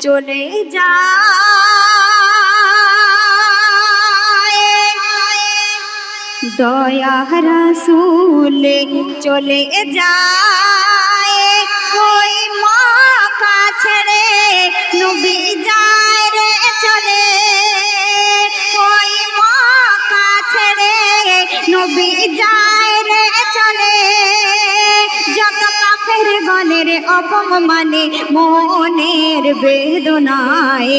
চলে যা দয়া রসুলে চলে যায়। ওই মা ছেড়ে নবী যায় রে চলে। ওই মা ছেড়ে নবী যায় গণের অপমানে, মনের বেদনায়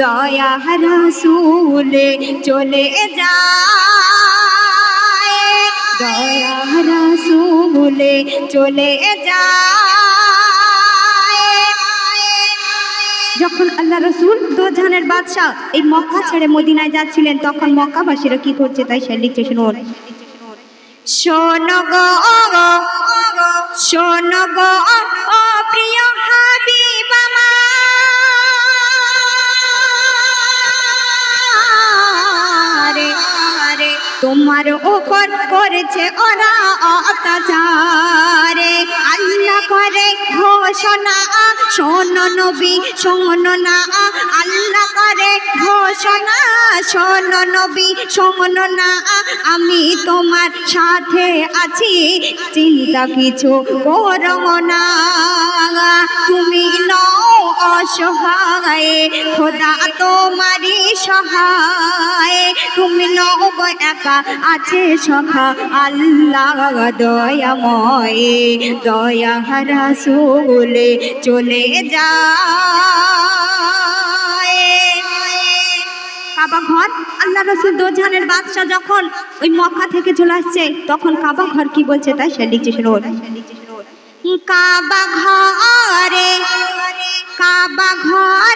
দয়া রসুলে চলে যায়। দয়া রসুলে চলে যায়। যখন আল্লাহ রসুল দোজানের বাদশাহ এই মক্কা ছেড়ে মদিনায় যাচ্ছিলেন, তখন মক্কাবাসীরা কি করছে তাই সে লিখছে, শুনুন। শোনো গো শোনো গো ও প্রিয় হাবিব তোমার উপর করেছে ওরা অত্যাচারে। আল্লাহ করে ঘোষণা, শোনো নবী, শোনো না, আল্লাহ করে ঘোষণা, শোনো নবী, শোনো না, আমি তোমার সাথে আছি, চিন্তা কিছু করো না। তুমি নও অসহায়, খোদা তোমারই সহায়। তুমি নও একা আছে সখা, আল্লাহ দয়াময়, দয়া রাসূলে চলে যায়। কাবা ঘর আল্লাহ রসুল দোজানের বাদশাহ যখন ওই মক্কা থেকে চলে আসছে, তখন কাবা ঘর কি বলছে তাই সে লিখছে শুনুন। কাবা ঘরে কাবা ঘর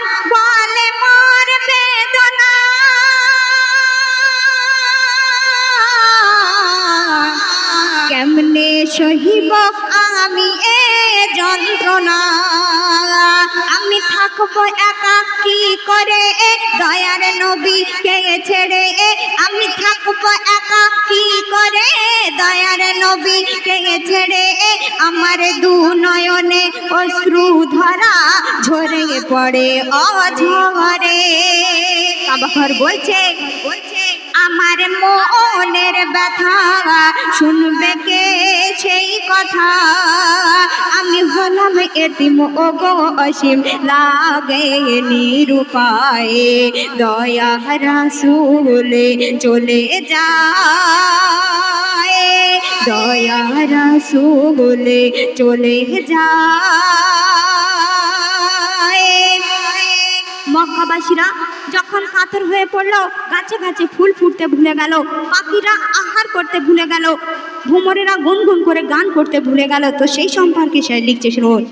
কেমনে সহিব আমি এ যন্ত্রণা। আমি থাকব একা কি করে? দয়ার নবী কে ছেড়ে? আমি থাকব একা কি করে? দয়ার নবী কে ছেড়ে? আমার দু নয়নে অশ্রু ধরা ঝরে পড়ে অঝরে। কাবাঘর বলছে বলছে আমার মনের ব্যথা। শুনবে কে সেই কথা? আমি হলাম এতিম ও গো অসীম, লাগে নিরুপায়ে। দয়া রাসুলে চলে যায়। দয়া রাসুলে চলে যায়। মক্কাবাসীরা যখন কাতর হয়ে পড়ল, গাছে গাছে ফুল ফুটতে ভুলে গেল, পাখিরা আহার করতে ভুলে গেল ভ্রমরেরা গুনগুন করে গান করতে ভুলে গেল। তো সেই সম্পর্কে সে লিখছে শুনুন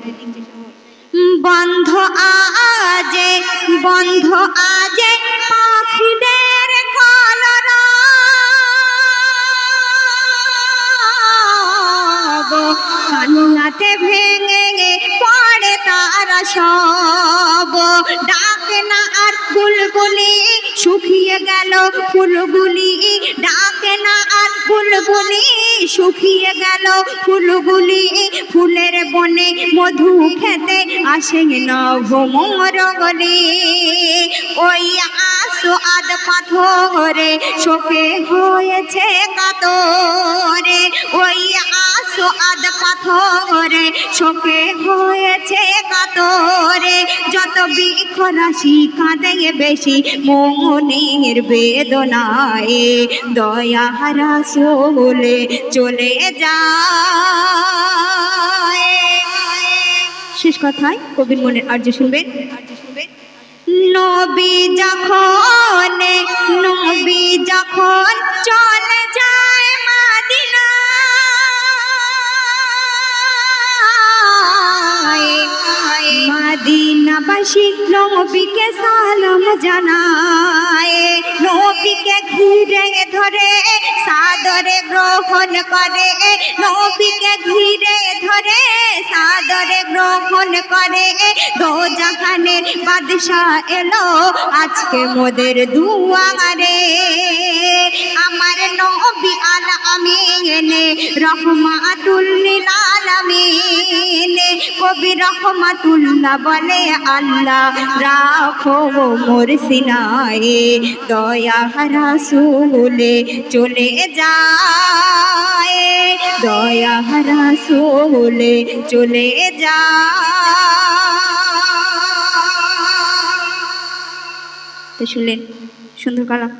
বন্ধ আজে বন্ধ আজে পাখিদের কান্নাতে ভেঙে পড়ে তারা সব। ডাকে না আর ফুলগুলি শুকিয়ে গেল ফুলগুলি। ডাকে না আর ফুলগুলি শুকিয়ে গেল ফুলগুলি। ফুলের বনে মধু খেতে আসে না ভ্রমর গলি ওই আসো আদ পাথরে শোকে হয়েছে কাতরে। আসো আদ পাথরে, শোকে হয়েছে কাতরে। যত বৃক্ষ রাশি কাঁদে বেশি, মনের বেদনায় দয়া রাসূলে চলে যায়। শেষ কথায় কবির মনের আর্য শুনবেন। নবী যখন নবী যখন চলে মাদিনাবাসী নবীকে সালাম জানায়। নবীকে ঘিরে ধরে, সাদরে গ্রহণ করে। নবীকে ঘিরে ধরে, সাদরে গ্রহণ করে। দো জাহানের বাদশাহ এলো, আজকে মোদের দুয়ারে। আমার নবী আলা আমিনে রহমাতুল লিল আলামিন, কবি রহমাতুল্লাহ বলে আল্লাহ, রাখো মোর সিনায়ে, দয়া রাসূলে চলে যায়। দয়া রাসূলে চলে যায়। তো শুনলেন, সুন্দর কালাম।